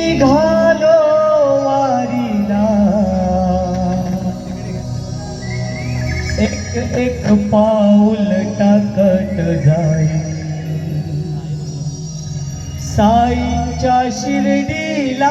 निघालो वारीला. एक एक पाऊल टाकत जाई. साईच्या शिर्डीला.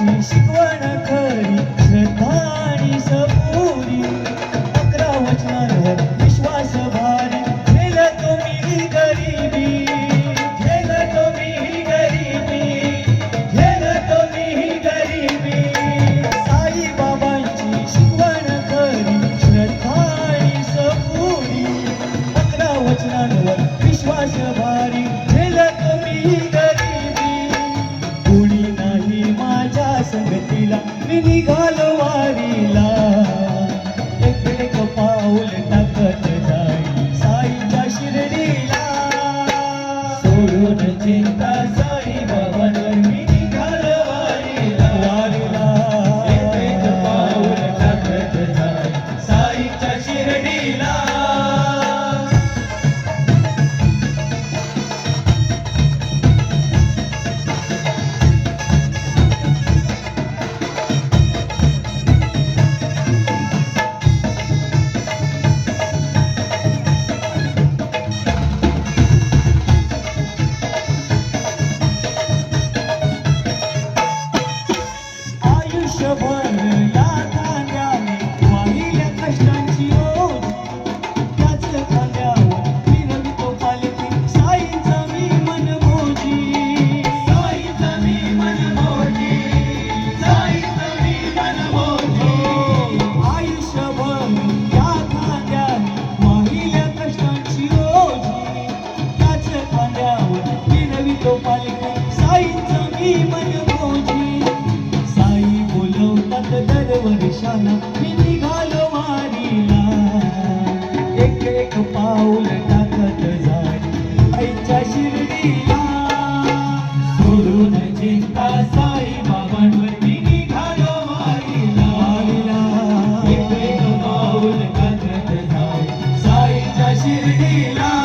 Música दिशाला मी निघालो वारीला? एक एक पाऊल टाकत झाली आईच्या शिर्डीला. सोडून चिंता साई बाबांवर मी निघालो वारीला. वारीला एक एक पाऊल टाकत झाली साईच्या शिर्डीला.